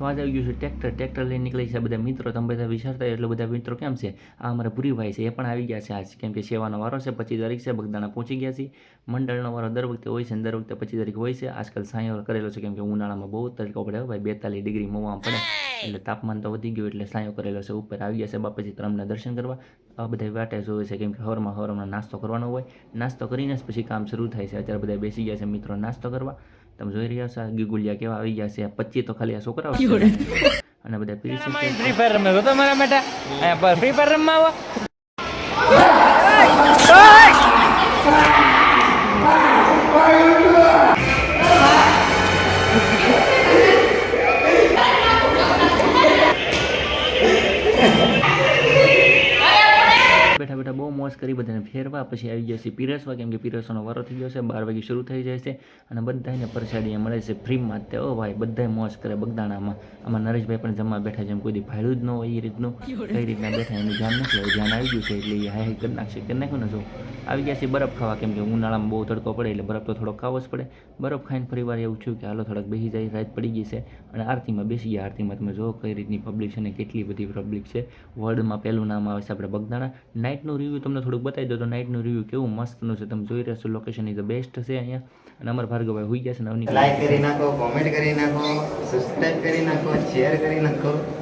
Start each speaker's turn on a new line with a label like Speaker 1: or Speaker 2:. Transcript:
Speaker 1: તો આજે આવી ગયું છે ટ્રેક્ટર. ટ્રેક્ટર લઈને નીકળી છે બધા મિત્રો. તમે બધા વિચારતા એટલે બધા મિત્રો કેમ છે? આ અમારા ભૂરીભાઈ છે. એ પણ આવી ગયા છે આજ. કેમ કે સેવાનો વારો છે, પચીસ તારીખ છે, બગદાણા પહોંચી ગયા છે. મંડળનો વારો દર વખતે હોય છે દર વખતે પચીસ તારીખ હોય છે. આજકાલ સાંયો કરેલો છે. કેમ કે ઉનાળામાં બહુ તડકો પડે ભાઈ. બેતાલીસ ડિગ્રી મોવામાં પડે. એટલે તાપમાન તો વધી ગયું એટલે સાંયો કરેલો છે. ઉપર આવી ગયા છે બાપાજી ત્રણના દર્શન કરવા. આ બધા વાટે જોવે છે. કેમ કે હવારમાં હવારમાં નાસ્તો કરવાનો હોય. નાસ્તો કરીને જ પછી કામ શરૂ થાય છે. અત્યારે બધા બેસી ગયા છે મિત્રો નાસ્તો કરવા. તમે જોઈ રહ્યા છો ગીગુલિયા કેવા આવી ગયા છે. પચીસ તો ખાલી આ છોકરાઓ અને બધા પીરસી
Speaker 2: ફ્રી ફાયર રમે તો તમારા અહીંયા ફ્રી ફાયર રમવા આવો.
Speaker 1: બેઠા બહુ મોજ કરી બધાને ફેરવા પછી આવી જશે છે પીરસવા કેમ કે પીરસવાનો વારો થઈ ગયો છે બાર વાગે શરૂ થઈ જાય છે અને બધાને પ્રસાદી મળે છે ફ્રીમાં તો. ઓ ભાઈ બધાય મોજ કરે બગદાણામાં. આમાં નરેશભાઈ પણ જમવા બેઠા છે એમ કોઈ ભાડું જ ન હોય એ રીતનું. કઈ રીતના બેઠા એનું ધ્યાન નથી હવે ધ્યાન આવી ગયું છે એટલે એ હાય હાય કરી નાખશે કરી નાખ્યું ને જો. આવી ગયા છે બરફ ખાવા કેમ કે ઉનાળામાં બહુ તડકો પડે એટલે બરફ તો થોડો ખાવો જ પડે. બરફ ખાઈને ફરી વાર એવું થયું કે હાલો થોડાક બેસી જાય રાત પડી ગઈ છે અને આરતીમાં બેસી ગયા. આરતીમાં તમે જો કઈ રીતની પબ્લિક છે ને કેટલી બધી પબ્લિક છે. વર્લ્ડમાં પહેલું નામ આવે છે આપણે બગદાણા. નાઇટનું રિવ્યૂ તમને થોડુંક બતાવી દો તો નાઇટનું રિવ્યૂ કેવું મસ્તનું છે. તમે જોઈ રહ્યા છો લોકેશન ઇઝ બેસ્ટ છે અહીંયા. અને અમર ભાર્ગવભાઈ હોઈ ગયા છે નવની
Speaker 3: લાઈક કરી નાખો કોમેન્ટ કરી નાખો સબસ્ક્રાઇબ કરી નાખો શેર કરી નાખો.